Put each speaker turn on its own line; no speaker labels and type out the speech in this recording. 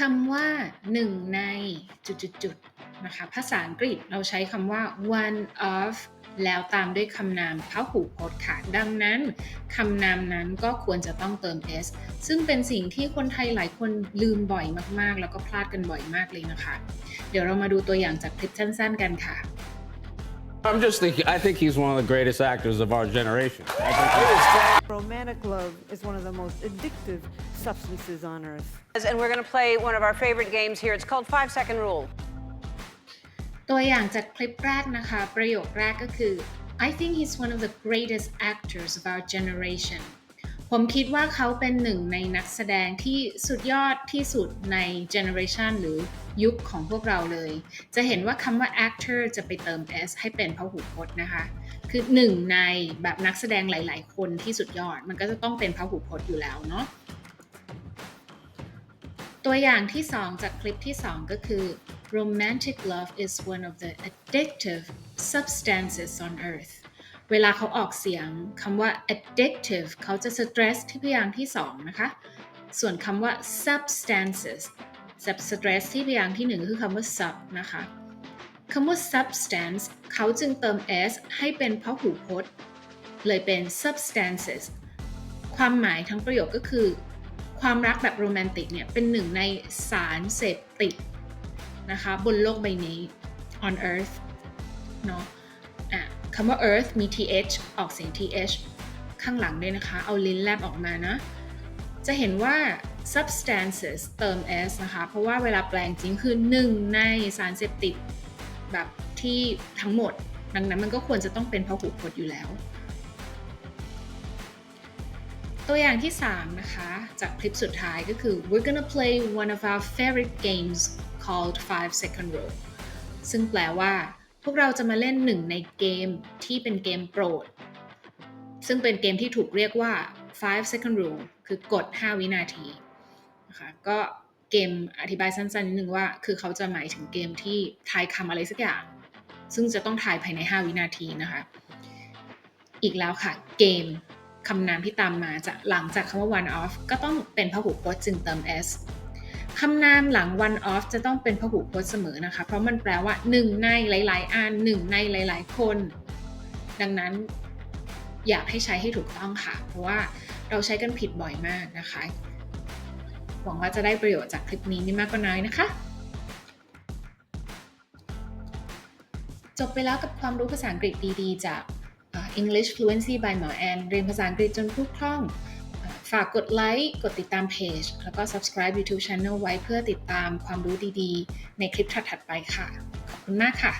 คำว่าหนึ่งในจุดๆนะคะ ภาษาอังกฤษเราใช้คำว่า one of แล้วตามด้วยคำนามพหูพจน์ค่ะ ดังนั้นคำนามนั้นก็ควรจะต้องเติม s ซึ่งเป็นสิ่งที่คนไทยหลายคนลืมบ่อยมากๆ แล้วก็พลาดกันบ่อยมากเลยนะคะ เดี๋ยวเรามาดูตัวอย่างจากคลิปสั้นๆกันค่ะ
I'm just thinking, I think he's one of the greatest actors of our generation. I think
Romantic love is one of the most addictive substances on earth.
And we're going to play one of our favorite games here. It's called Five Second Rule.
ตัวอย่างจากคลิปแรกนะคะ ประโยคแรกก็คือ I think he's one of the greatest actors of our generation ผมคิดว่าเขาเป็นหนึ่งในนักแสดงที่สุดยอดที่สุดใน generation หรือยุคของพวกเราเลย จะเห็นว่าคำว่า actor จะไปเติม s ให้เป็นพหูพจน์นะคะ คือหนึ่งในแบบนักแสดงหลาย ๆ คนที่สุดยอด มันก็จะต้องเป็นพหูพจน์อยู่แล้วเนาะ ตัวอย่างที่ 2 จากคลิปที่ 2 ก็คือ romantic love is one of the addictive substances on earth เวลาเขาออกเสียงคำว่า addictive เขาจะ stress ที่พยางค์ที่ 2 นะคะ ส่วนคำว่า substances stress ที่พยางค์ที่ 1 คือคำว่า sub นะคะคำว่า substance เขาจึงเติม s ให้เป็นพหูพจน์ เลยเป็น substances ความหมายทั้งประโยคก็คือ ความรักแบบโรแมนติกเนี่ย เป็นหนึ่งในสารเสพติดนะคะ บนโลกใบนี้ on earth เนาะ คำว่า earth มี th ออกเสียง th ข้างหลังด้วยนะคะ เอาลิ้นแลบออกมานะ จะเห็นว่า substances เติม s นะคะ เพราะว่าเวลาแปลงจริงคือหนึ่งในสารเสพติดแบบที่ทั้งหมด ดังนั้นมันก็ควรจะต้องเป็นพหูพจน์อยู่แล้ว ตัวอย่างที่ 3 นะคะ จากคลิปสุดท้ายก็คือ we're gonna play one of our favorite games called five second rule ซึ่งแปลว่า พวกเราจะมาเล่นหนึ่งในเกมที่เป็นเกมโปรด ซึ่งเป็นเกมที่ถูกเรียกว่า five second rule คือกด5วินาทีนะคะก็เกมอธิบายสั้นๆนิดนึงว่า คือเขาจะหมายถึงเกมที่ทายคำอะไรสักอย่าง ซึ่งจะต้องทายภายใน 5 วินาทีนะคะ อีกแล้วค่ะ เกมคำนามที่ตามมาจากหลังจากคำว่า one off ก็ต้องเป็นพหูพจน์จึงเติม s คำนามหลัง one of จะต้องเป็นพหูพจน์เสมอนะคะ เพราะมันแปลว่าหนึ่งในหลายๆอันหนึ่งในหลายๆ คน ดังนั้นอยากให้ใช้ให้ถูกต้องค่ะ เพราะว่าเราใช้กันผิดบ่อยมากนะคะ หวังว่าจะได้ประโยชน์จากคลิปนี้ไม่มากก็น้อยนะคะ จบไปแล้วกับความรู้ภาษาอังกฤษดีๆ จาก English Fluency by หมอแอนเรียนภาษาอังกฤษจนพูดคล่อง ฝากกดไลค์ กดติดตามเพจ แล้วก็ subscribe YouTube Channel ไว้เพื่อติดตามความรู้ดีๆ ในคลิปถัดๆไปค่ะ ขอบคุณมากค่ะ